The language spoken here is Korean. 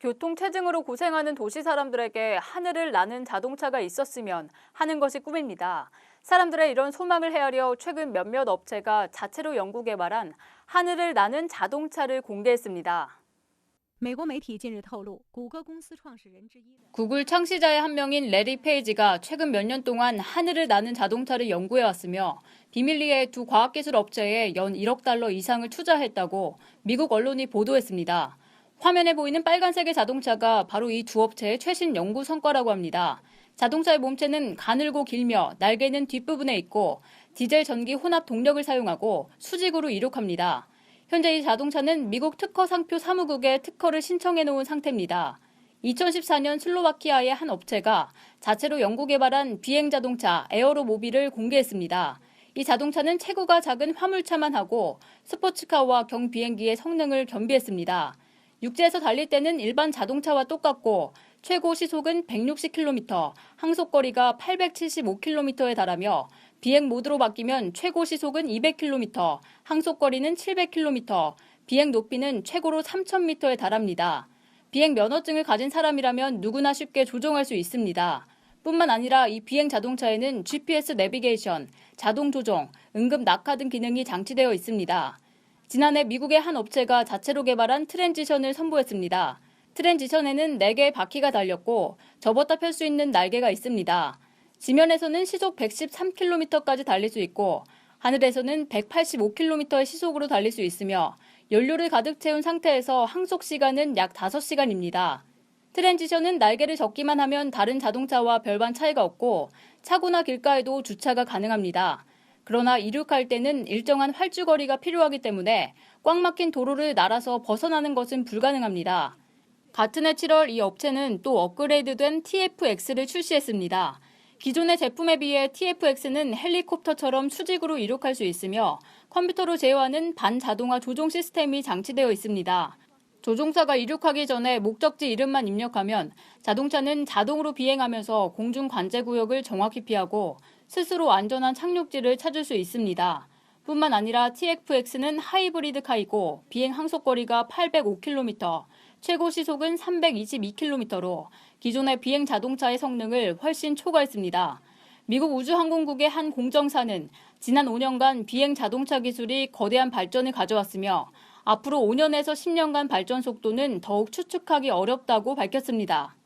교통체증으로 고생하는 도시 사람들에게 하늘을 나는 자동차가 있었으면 하는 것이 꿈입니다. 사람들의 이런 소망을 헤아려 최근 몇몇 업체가 자체로 연구 개발한 하늘을 나는 자동차를 공개했습니다. 구글 창시자의 한 명인 레리 페이지가 최근 몇 년 동안 하늘을 나는 자동차를 연구해 왔으며 비밀리에 두 과학기술 업체에 연 1억 달러 이상을 투자했다고 미국 언론이 보도했습니다. 화면에 보이는 빨간색의 자동차가 바로 이 두 업체의 최신 연구 성과라고 합니다. 자동차의 몸체는 가늘고 길며 날개는 뒷부분에 있고 디젤 전기 혼합 동력을 사용하고 수직으로 이륙합니다. 현재 이 자동차는 미국 특허 상표 사무국에 특허를 신청해 놓은 상태입니다. 2014년 슬로바키아의 한 업체가 자체로 연구 개발한 비행 자동차 에어로모빌을 공개했습니다. 이 자동차는 체구가 작은 화물차만 하고 스포츠카와 경비행기의 성능을 겸비했습니다. 육지에서 달릴 때는 일반 자동차와 똑같고 최고 시속은 160km, 항속거리가 875km에 달하며 비행 모드로 바뀌면 최고 시속은 200km, 항속거리는 700km, 비행 높이는 최고로 3000m에 달합니다. 비행 면허증을 가진 사람이라면 누구나 쉽게 조종할 수 있습니다. 뿐만 아니라 이 비행 자동차에는 GPS 내비게이션, 자동 조종, 응급 낙하 등 기능이 장치되어 있습니다. 지난해 미국의 한 업체가 자체로 개발한 트랜지션을 선보였습니다. 트랜지션에는 4개의 바퀴가 달렸고 접었다 펼 수 있는 날개가 있습니다. 지면에서는 시속 113km까지 달릴 수 있고 하늘에서는 185km의 시속으로 달릴 수 있으며 연료를 가득 채운 상태에서 항속 시간은 약 5시간입니다. 트랜지션은 날개를 접기만 하면 다른 자동차와 별반 차이가 없고 차고나 길가에도 주차가 가능합니다. 그러나 이륙할 때는 일정한 활주거리가 필요하기 때문에 꽉 막힌 도로를 날아서 벗어나는 것은 불가능합니다. 같은 해 7월 이 업체는 또 업그레이드된 TFX를 출시했습니다. 기존의 제품에 비해 TFX는 헬리콥터처럼 수직으로 이륙할 수 있으며 컴퓨터로 제어하는 반자동화 조종 시스템이 장치되어 있습니다. 조종사가 이륙하기 전에 목적지 이름만 입력하면 자동차는 자동으로 비행하면서 공중 관제 구역을 정확히 피하고 스스로 안전한 착륙지를 찾을 수 있습니다. 뿐만 아니라 TFX는 하이브리드 카이고 비행 항속거리가 805km, 최고 시속은 322km로 기존의 비행 자동차의 성능을 훨씬 초과했습니다. 미국 우주항공국의 한 공정사는 지난 5년간 비행 자동차 기술이 거대한 발전을 가져왔으며 앞으로 5년에서 10년간 발전 속도는 더욱 추측하기 어렵다고 밝혔습니다.